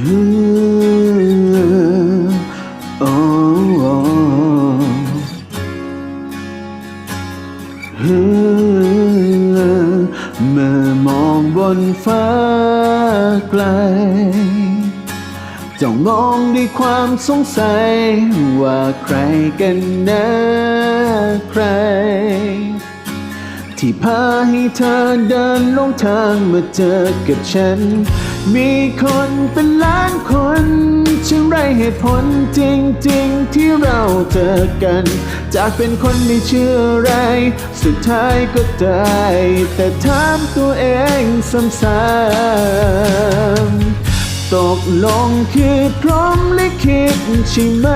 โอ้เมื่อมองบนฟ้าไกลจ้องมองด้วยความสงสัย ว่าใครกันนะใคร ที่พาให้เธอเดินลงทางมาเจอกับฉัน มีคนเป็นล้านคนช่างไรเหตุผลจริงๆ ที่เราเจอกัน จากเป็นคนไม่เชื่ออะไร สุดท้ายก็ได้แต่ถามตัวเองซ้ำๆตกลงคือพร้อมลิขิตใช่ไหม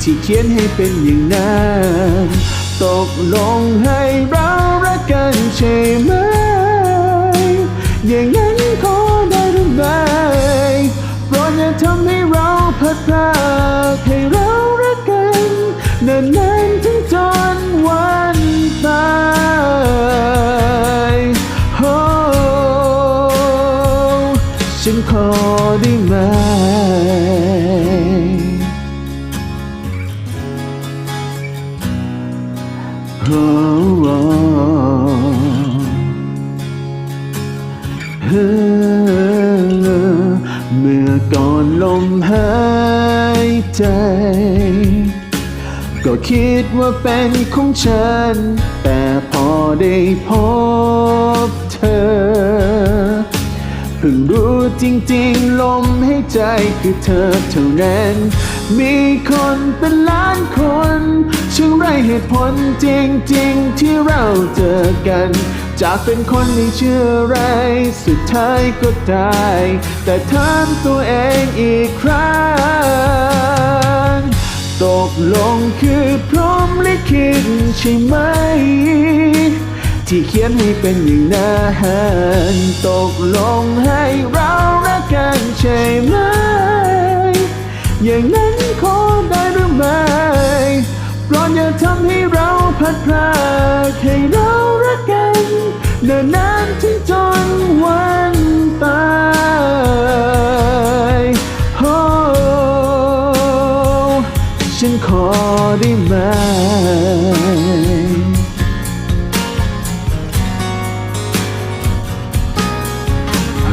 ที่เขียนให้เป็นอย่างนั้น ตกลงให้เรารักกันใช่ไหม อย่างนั้นขอได้หรือไม่โปรดอย่าทำให้เราพลาดพลาดให้เรารักกันเนิ่นนานถึงจนวันตายโอ้ฉันขอได้ไหม เมื่อก่อนลมหายใจ ก็คิดว่าเป็นของฉัน แต่พอได้พบ จริงๆ ลมให้ใจคือเธอเท่านั้น มีคนเป็นล้านคนช่างไรเหตุผลจริงๆ ที่เราเจอกัน จากเป็นคนไม่เชื่ออะไรสุดท้ายก็ได้แต่ถามตัวเองอีกครั้ง ตกลงคือพร้อมลิขิตใช่ไหม ที่เขียนให้เป็นอย่างนั้นตกลงให้เรารักกันใช่ไหม อย่างนั้นขอได้หรือไม่โปรดอย่าทำให้เราพลาดพลาดให้เรารักกันเนิ่นนานถึงจนวันตายโอ้ฉันขอได้ไหม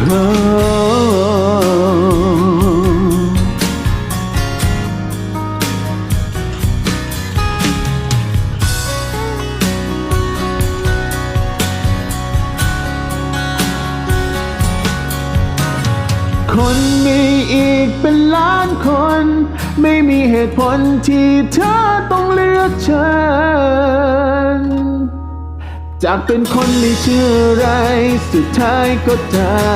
คนมีอีกเป็นล้านคน ไม่มีเหตุผลที่เธอต้องเลือก จากเป็นคนไม่เชื่ออะไร สุดท้ายก็ได้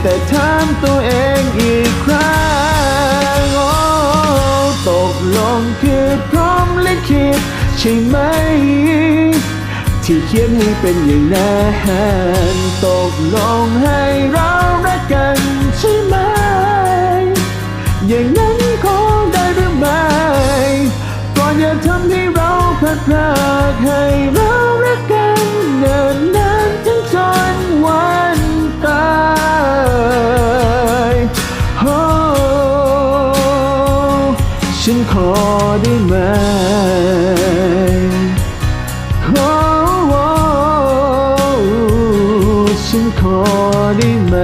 แต่ถามตัวเองอีกครั้งโอ้ตกลงคือพร้อมลิขิตใช่ไหม ที่เขียนให้เป็นอย่างนั้นตกลงให้เรารักกันใช่ไหม อย่างนั้นขอได้หรือไม่ก่อนอย่าทำให้เราพลาดพลาด ฉันขอได้ไหม ขอฉันขอได้ไหม